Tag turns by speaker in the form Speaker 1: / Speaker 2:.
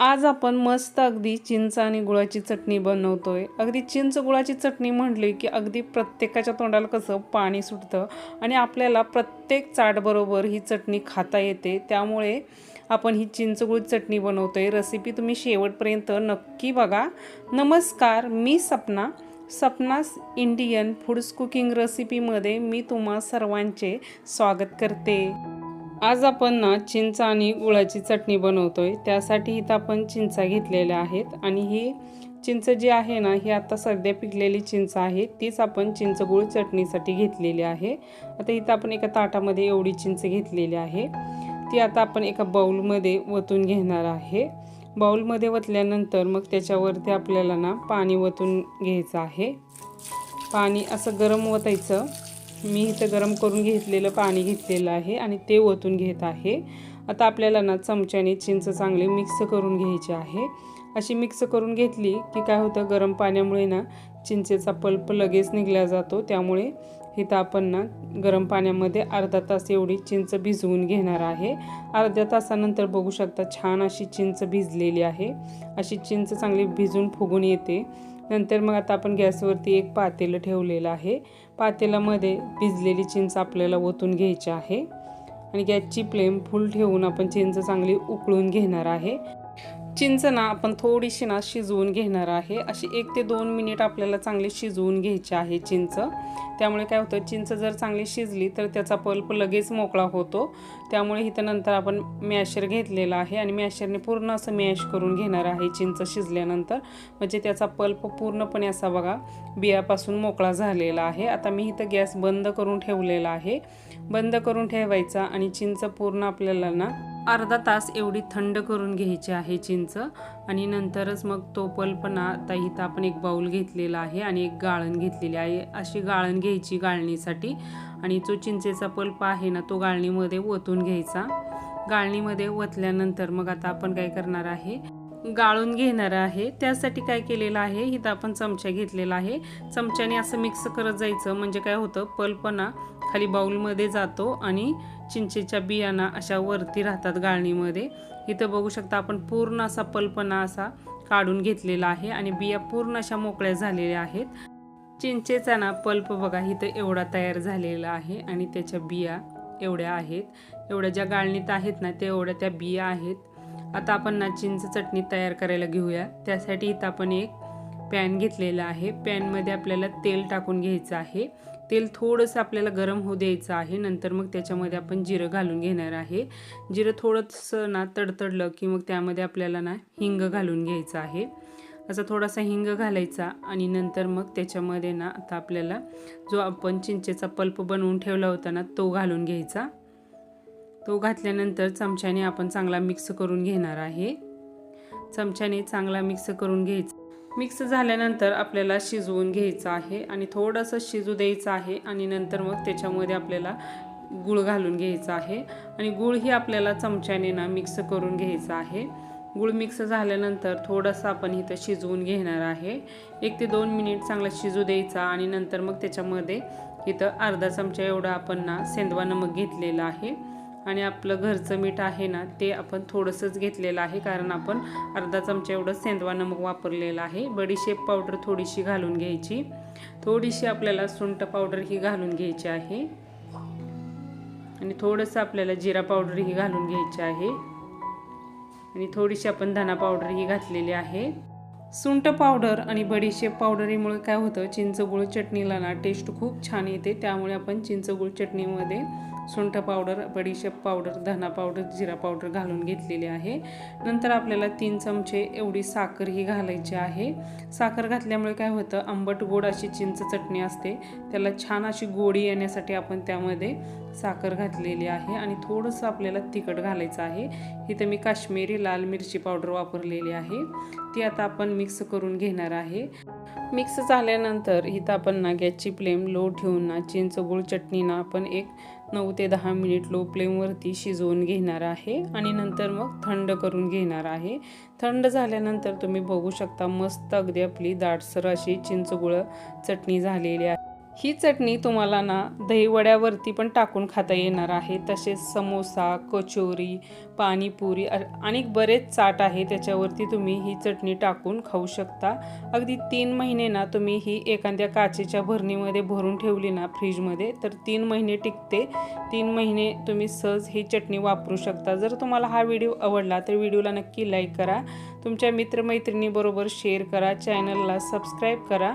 Speaker 1: आज आपण मस्त अगदी चिंच आणि गुळाची चटणी बनवतोय. अगदी चिंच गुळाची चटणी म्हटली की अगदी प्रत्येकाच्या तोंडाला कसं पाणी सुटतं आणि आपल्याला प्रत्येक चाटबरोबर ही चटणी खाता येते. त्यामुळे आपण ही चिंचगुळ चटणी बनवतोय. रेसिपी तुम्ही शेवटपर्यंत नक्की बघा. नमस्कार मी Sapna. Sapna's Indian foods cooking रेसिपीमध्ये मी तुम्हा सर्वांचे स्वागत करते. आज आपण ना चिंच आणि गुळाची चटणी बनवतो आहे त्यासाठी इथं आपण चिंचा घेतलेल्या आहेत आणि ही चिंच जी आहे ना ही आता सध्या पिकलेली चिंच आहे. तीच आपण चिंचगुळ चटणीसाठी घेतलेली आहे. आता इथं आपण एका ताटामध्ये एवढी चिंच घेतलेली आहे. ती आता आपण एका बाऊलमध्ये वतून घेणार आहे. बाऊलमध्ये वतल्यानंतर मग त्याच्यावरती आपल्याला ना पाणी वतून घ्यायचं आहे. पाणी असं गरम वतायचं. मी इथं गरम करून घेतलेलं पाणी घेतलेलं आहे आणि ते ओतून घेत आहे. आता आपल्याला ना चमच्याने चिंच चांगली मिक्स करून घ्यायची आहे. अशी मिक्स करून घेतली की काय होतं गरम पाण्यामुळे ना चिंचेचा पल्प लगेच निघला जातो. त्यामुळे इथं आपण ना गरम पाण्यामध्ये अर्धा तास एवढी चिंच भिजवून घेणार आहे. अर्ध्या तासानंतर बघू शकता छान अशी चिंच भिजलेली आहे. अशी चिंच चांगली भिजून फुगून येते. नंतर मग आता आपण गॅसवरती एक पातेलं ठेवलेलं आहे. पातेलामध्ये भिजलेली चिंच आपल्याला ओतून घ्यायची आहे. आणि गॅसची फ्लेम फुल ठेवून आपण चिंच चांगली उकळून घेणार आहे. चिंच ना आपण थोडीशी ना शिजवून घेणार आहे. अशी एक ते दोन मिनिट आपल्याला चांगली शिजवून घ्यायची आहे चिंच. त्यामुळे काय होतं चिंच जर चांगली शिजली तर त्याचा पल्प लगेच मोकळा होतो. त्यामुळे इथं नंतर आपण मॅशर घेतलेला आहे आणि मॅशरने पूर्ण असं मॅश करून घेणार आहे चिंच शिजल्यानंतर. म्हणजे त्याचा पल्प पूर्णपणे असा बघा बियापासून मोकळा झालेला आहे. आता मी इथं गॅस बंद करून ठेवलेला आहे. बंद करून ठेवायचा आणि चिंच पूर्ण आपल्याला ना अर्धा तास एवढी थंड करून घ्यायची आहे चिंच आणि नंतरच मग तो पल्पना आता इथं आपण एक बाऊल घेतलेला आहे आणि एक गाळण घेतलेली आहे. अशी गाळण घ्यायची गाळणीसाठी आणि जो चिंचेचा पल्प आहे ना तो गाळणीमध्ये ओतून घ्यायचा. गाळणीमध्ये ओतल्यानंतर मग आता आपण काय करणार आहे? गाळून घेणार आहे. त्यासाठी काय केलेलं आहे? इथं आपण चमचा घेतलेला आहे. चमच्याने असं मिक्स करत जायचं. म्हणजे काय होतं? पल्पना खाली बाऊलमध्ये जातो आणि चिंचेच्या बियाणा अशा वरती राहतात गाळणीमध्ये. इथं बघू शकता आपण पूर्ण असा पल्पना असा काढून घेतलेला आहे आणि बिया पूर्ण अशा मोकळ्या झालेल्या आहेत. चिंचेचा ना पल्प बघा इथं एवढा तयार झालेला आहे आणि त्याच्या बिया एवढ्या आहेत. एवढ्या ज्या गाळणीत आहेत ना तेवढ्या एवढ्या त्या बिया आहेत. आता आपण ना चिंच चटणी तयार करायला घेऊया. त्यासाठी इथं आपण एक पॅन घेतलेला आहे. पॅनमध्ये आपल्याला तेल टाकून घ्यायचं आहे. तेल थोडंसं आपल्याला गरम होऊ द्यायचं आहे. नंतर मग त्याच्यामध्ये आपण जिरं घालून घेणार आहे. जिरं थोडंसं ना तडतडलं की मग त्यामध्ये आपल्याला ना हिंग घालून घ्यायचं आहे. असा थोडासा हिंग घालायचा आणि नंतर मग त्याच्यामध्ये ना आता आपल्याला जो आपण चिंचेचा पल्प बनवून ठेवला होता ना तो घालून घ्यायचा. तो घातल्यानंतर चमच्याने आपण चांगला मिक्स करून घेणार आहे. चमच्याने चांगला मिक्स करून घ्यायचा. मिक्स झाल्यानंतर आपल्याला शिजवून घ्यायचं आहे आणि थोडंसं शिजू द्यायचं आहे आणि नंतर मग त्याच्यामध्ये आपल्याला गूळ घालून घ्यायचा आहे. आणि गूळ ही आपल्याला चमच्याने ना मिक्स करून घ्यायचं आहे. गूळ मिक्स झाल्यानंतर थोडंसं आपण इथं शिजवून घेणार आहे. एक ते दोन मिनिट चांगला शिजू द्यायचा आणि नंतर मग त्याच्यामध्ये इथं अर्धा चमचा एवढा आपण ना सेंदवा नमक घेतलेला आहे. आणि आपलं घरचं मीठ आहे ना ते आपण थोडंसंच घेतलेलं आहे कारण आपण अर्धा चमचा एवढं सेंदवा नमक वापरलेलं आहे. बडीशेप पावडर थोडीशी घालून घ्यायची. थोडीशी आपल्याला सुंठ पावडर ही घालून घ्यायची आहे. आणि थोडंसं आपल्याला जिरा पावडर ही घालून घ्यायची आहे. आणि थोडीशी आपण धना पावडर ही घातलेली आहे. सुंट पावडर आणि बडीशेप पावडरीमुळे काय होतं चिंचगुळ चटणीला ना टेस्ट खूप छान येते. त्यामुळे आपण चिंचगुळ चटणीमध्ये सुंठ पावडर बडीशेप पावडर धना पावडर जिरा पावडर घालून घेतलेली आहे. नंतर आपल्याला तीन चमचे एवढी साखर ही घालायची आहे. साखर घातल्यामुळे काय होतं आंबट गोड अशी चिंच चटणी असते. त्याला छान अशी गोडी येण्यासाठी आपण त्यामध्ये साखर घातलेली आहे आणि थोडंसं आपल्याला तिखट घालायचं आहे. इथं मी काश्मीरी लाल मिरची पावडर वापरलेली आहे. ती आता आपण मिक्स करून घेणार आहे. मिक्स झाल्यानंतर इथं आपण ना गॅसची फ्लेम लो ठेवून ना चिंच गुळ चटणी ना आपण एक नऊ ते दहा मिनिट लो फ्लेमवरती शिजवून घेणार आहे आणि नंतर मग थंड करून घेणार आहे. थंड झाल्यानंतर तुम्ही बघू शकता मस्त अगदी आपली दाटसर अशी चिंचगुळ चटणी झालेली आहे. ही चटणी तुम्हाला ना दहीवड्यावरती पण टाकून खाता येणार आहे. तसेच समोसा कचोरी पाणीपुरी अ- आणि बरेच चाट आहे त्याच्यावरती तुम्ही ही चटणी टाकून खाऊ शकता. अगदी तीन महिने ना तुम्ही ही एखाद्या काचेच्या भरणीमध्ये भरून ठेवली ना फ्रीजमध्ये तर तीन महिने टिकते. तीन महिने तुम्ही सहज ही चटणी वापरू शकता. जर तुम्हाला हा व्हिडिओ आवडला तर व्हिडिओला नक्की लाईक करा. तुमच्या मित्रमैत्रिणीबरोबर शेअर करा चॅनलला सबस्क्राईब करा.